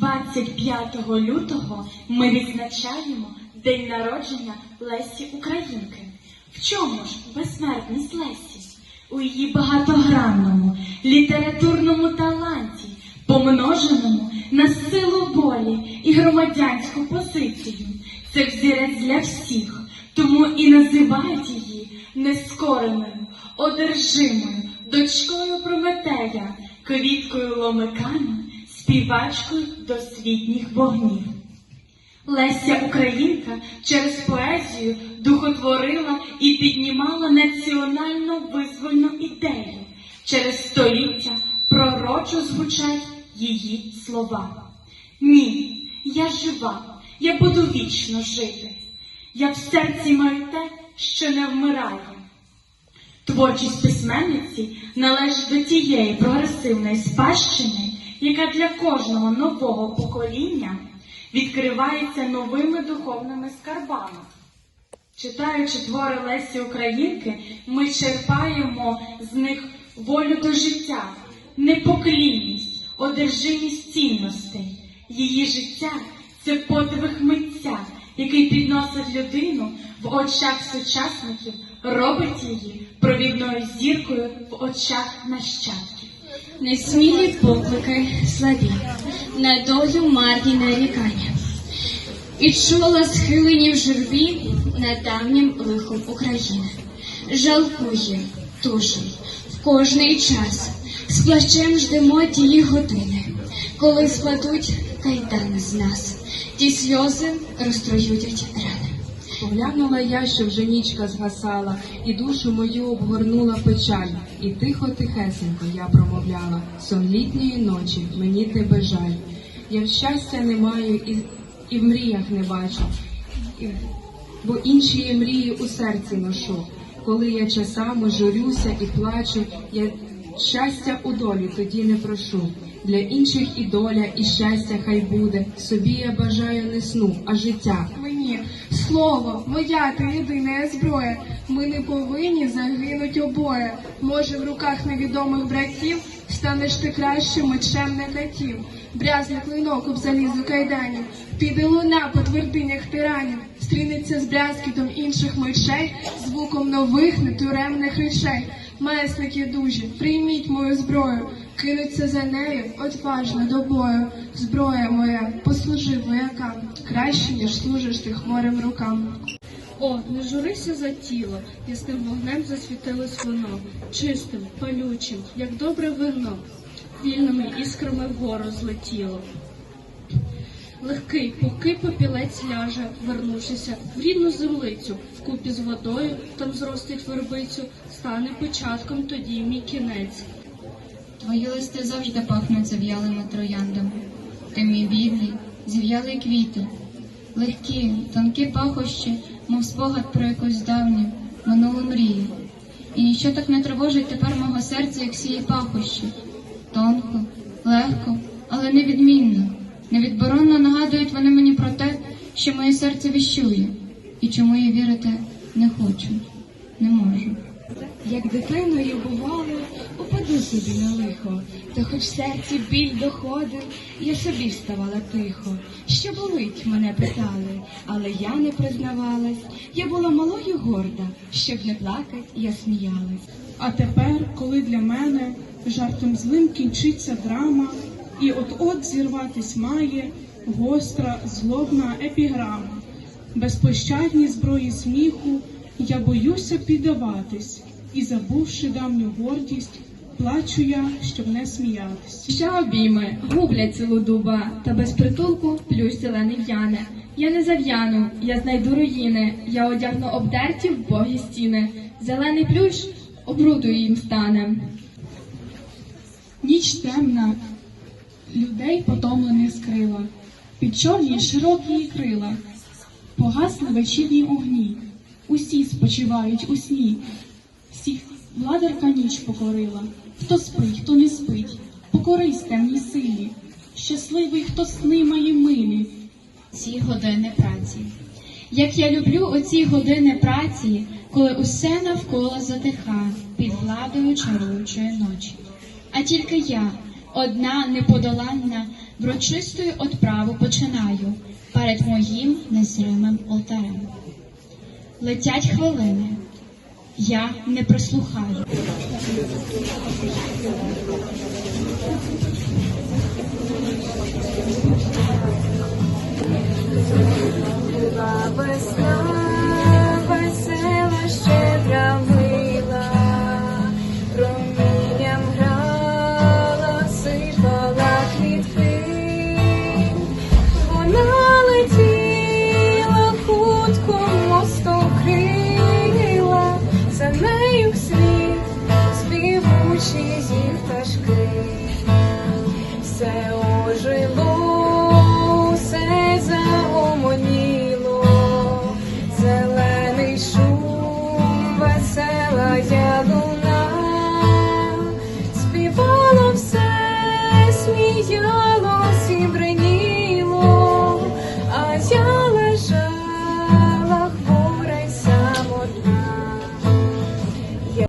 25 лютого ми відзначаємо день народження Лесі Українки. В чому ж безсмертність Лесі? У її багатогранному літературному таланті, помноженому на силу волі і громадянську позицію. Це взірець для всіх, тому і називають її нескореною, одержимою, дочкою Прометея, квіткою ломикана, співачкою досвітніх вогнів. Леся Українка через поезію духотворила і піднімала національну визвольну ідею. Через століття пророчо звучать її слова. Ні, я жива, я буду вічно жити. Я в серці маю те, що не вмирає. Творчість письменниці належить до тієї прогресивної спадщини, яка для кожного нового покоління відкривається новими духовними скарбами. Читаючи твори Лесі Українки, ми черпаємо з них волю до життя, непоклінність, одержимість цінностей. Її життя це подвиг митця, який підносить людину в очах сучасників, робить її провідною зіркою в очах нащадків. Несмілі поклики слабі, на долю марні нарікання. І чула схилені в журбі над давнім лихом України. Жалкує, тужить в кожний час, з плачем ждемо тії години, коли складуть кайдани з нас, ті сльози розтроюють рани. Поглянула я, що вже нічка згасала, і душу мою обгорнула печаль, і тихо тихесенько я промовляла сон літньої ночі, мені тебе жаль. Я щастя не маю і, і в мріях не бачу, і, бо інші мрії у серці ношу. Коли я часами журюся і плачу, я щастя у долі тоді не прошу. Для інших і доля, і щастя хай буде. Собі я бажаю не сну, а життя. Слово, моя ти єдина зброя. Ми не повинні загинуть обоє. Може, в руках невідомих братів станеш ти кращим мечем не катів. Брязне клинок об залізу кайданів, піде луна по твердинях тиранів, стрінеться з брязкітом інших мечей, звуком нових нетуремних речей. Месники дужі, прийміть мою зброю, кинуться за нею одважно до бою. Зброя моя, послужи воякам, краще, ніж служиш ти хворим рукам. О, не журися за тіло, ясним вогнем засвітилось воно, чистим, палючим, як добре вино, вільними іскрами вгору злетіло. Легкий, поки попілець ляже, вернувшися в рідну землицю, вкупі з водою, там зростить вербицю, стане початком тоді мій кінець. Твої листи завжди пахнуть зав'ялими трояндами. Ти мій бідний, зів'ялий квіти, легкі, тонкі пахощі, мов спогад про якусь давню, минулу мрію. І ніщо так не тривожить тепер мого серця, як сії пахощі. Тонко, легко, але невідмінно, невідборонно нагадують вони мені про те, що моє серце віщує, і чому я вірити не хочу, не можу. Як дитиною бувало, упаду собі на лихо, та хоч серці біль доходив, я собі вставала тихо. Що болить, мене питали, але я не признавалась. Я була малою горда, щоб не плакать, я сміялась. А тепер, коли для мене жартом злим кінчиться драма, і от-от зірватись має гостра, злобна епіграма. Безпощадні зброї сміху, я боюся піддаватись, і, забувши давню гордість, плачу я, щоб не сміятись. Що обійми, гублять цілу дуба, та без притулку плющ зелений в'яне. Я не зав'яну, я знайду руїни, я одягну обдерті в богі стіни. Зелений плющ обрудою їм стане. Ніч темна, людей потомлених скрила, під чорні широкі крила, погасли вечірні огні, усі спочивають у сні, всіх владарка ніч покорила, хто спить, хто не спить, покорись темній силі, щасливий, хто сни має милі. ці години праці. Як я люблю оці години праці, коли усе навколо затиха під владою чаруючої ночі. А тільки я, одна неподоланна, Врочистою отправу починаю перед моїм незримим алтарем. Летять хвилини, я не прослухаю. Весна